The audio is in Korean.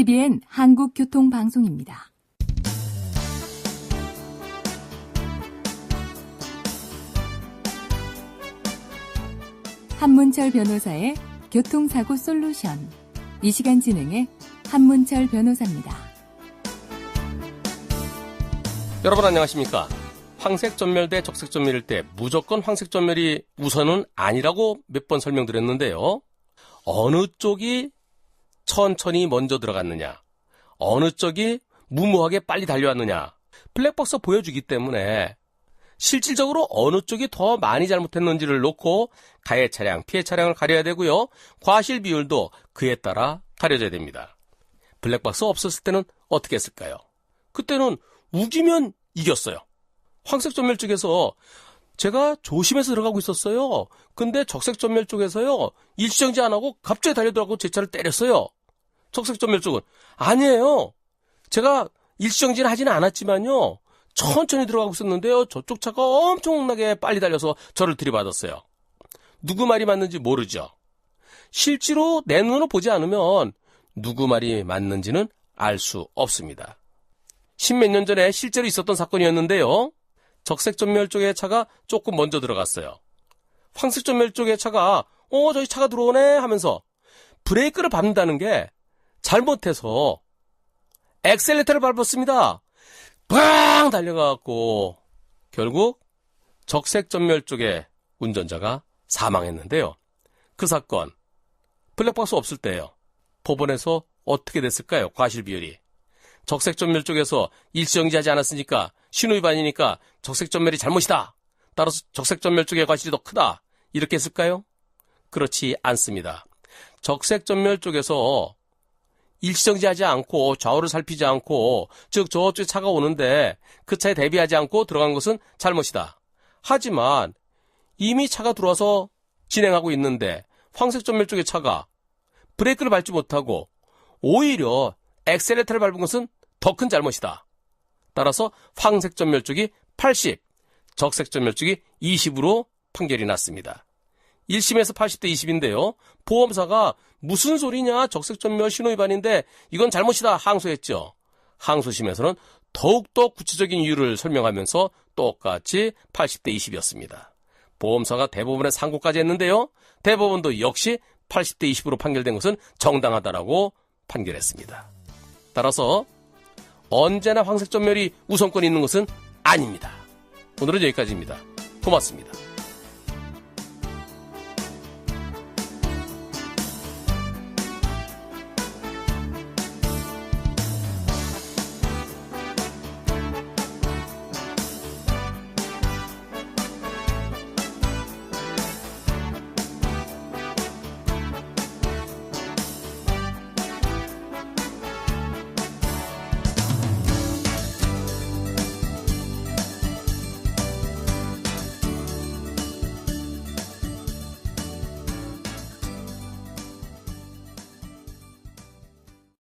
TBN 한국교통방송입니다. 한문철 변호사의 교통사고 솔루션. 이 시간 진행의 한문철 변호사입니다. 여러분 안녕하십니까? 황색 전멸 대 적색 전멸일 때 무조건 황색 전멸이 우선은 아니라고 몇 번 설명드렸는데요. 어느 쪽이 천천히 먼저 들어갔느냐, 어느 쪽이 무모하게 빨리 달려왔느냐, 블랙박스 보여주기 때문에 실질적으로 어느 쪽이 더 많이 잘못했는지를 놓고 가해 차량, 피해 차량을 가려야 되고요. 과실 비율도 그에 따라 가려져야 됩니다. 블랙박스 없었을 때는 어떻게 했을까요? 그때는 우기면 이겼어요. 황색 전멸 쪽에서 제가 조심해서 들어가고 있었어요. 근데 적색 전멸 쪽에서요. 일시정지 안 하고 갑자기 달려들어가고 제 차를 때렸어요. 적색 전멸 쪽은 아니에요. 제가 일시정지는 하지는 않았지만요. 천천히 들어가고 있었는데요. 저쪽 차가 엄청나게 빨리 달려서 저를 들이받았어요. 누구 말이 맞는지 모르죠. 실제로 내 눈으로 보지 않으면 누구 말이 맞는지는 알 수 없습니다. 십몇 년 전에 실제로 있었던 사건이었는데요. 적색 전멸 쪽의 차가 조금 먼저 들어갔어요. 황색 전멸 쪽의 차가 어 저기 차가 들어오네 하면서 브레이크를 밟는다는 게 잘못해서 엑셀레터를 밟았습니다. 빵 달려가갖고 결국 적색 전멸 쪽의 운전자가 사망했는데요. 그 사건 블랙박스 없을 때요. 법원에서 어떻게 됐을까요? 과실 비율이. 적색 전멸 쪽에서 일시정지하지 않았으니까 신호위반이니까 적색 전멸이 잘못이다. 따라서 적색 전멸 쪽의 과실이 더 크다. 이렇게 했을까요? 그렇지 않습니다. 적색 전멸 쪽에서 일시정지하지 않고 좌우를 살피지 않고 즉 저쪽에 차가 오는데 그 차에 대비하지 않고 들어간 것은 잘못이다. 하지만 이미 차가 들어와서 진행하고 있는데 황색 전멸 쪽의 차가 브레이크를 밟지 못하고 오히려 엑셀레터를 밟은 것은 더 큰 잘못이다. 따라서 황색 전멸 쪽이 80, 적색 전멸 쪽이 20으로 판결이 났습니다. 1심에서 80대 20인데요. 보험사가 무슨 소리냐 적색 전멸 신호 위반인데 이건 잘못이다 항소했죠. 항소심에서는 더욱더 구체적인 이유를 설명하면서 똑같이 80대 20이었습니다. 보험사가 대법원에 상고까지 했는데요. 대법원도 역시 80대 20으로 판결된 것은 정당하다라고 판결했습니다. 따라서 언제나 황색 전멸이 우선권이 있는 것은 아닙니다. 오늘은 여기까지입니다. 고맙습니다.